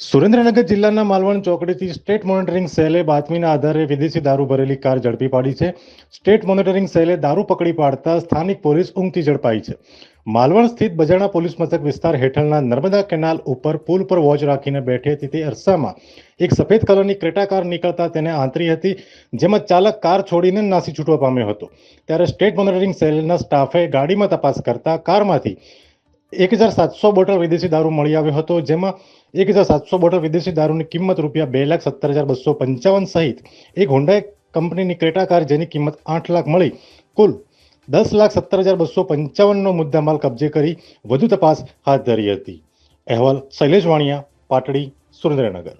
સુરેન્દ્રનગર જિલ્લાના માલવણ ચોકડીથી state monitoring સેલે બાતમીના આધારે વિદેશી દારૂ ભરેલી કાર ઝડપી પાડી છે. સ્ટેટ મોનિટરિંગ સેલે દારૂ પકડી પાડતા સ્થાનિક પોલીસ ઊંઘથી ઝડપાઈ છે. માલવણ સ્થિત બજાણા પોલીસ મથક વિસ્તાર હેઠળના નર્મદા કેનાલ ઉપર પુલ પર વોચ રાખીને બેઠી હતી. તે અરસામાં એક સફેદ કલરની ક્રેટા કાર નીકળતા તેને આંતરી હતી, જેમાં ચાલક કાર છોડીને નાસી છૂટવા પામ્યો હતો. ત્યારે સ્ટેટ મોનિટરિંગ સેલના સ્ટાફે ગાડીમાં તપાસ કરતા કારમાંથી એક હજાર સાતસો બોટલ વિદેશી દારૂ મળી આવ્યો હતો, જેમાં એક હજાર સાતસો બોટલ વિદેશી દારૂની કિંમત રૂપિયા બે લાખ સત્તર હજાર બસો પંચાવન સહિત એક હોન્ડા કંપનીની ક્રેટા કાર જેની કિંમત આઠ લાખ મળી. કુલ દસ લાખ સત્તર હજાર બસો પંચાવનનો મુદ્દામાલ કબજે કરી વધુ તપાસ હાથ ધરી હતી. અહેવાલ શૈલેષ વાણિયા, પાટડી, સુરેન્દ્રનગર.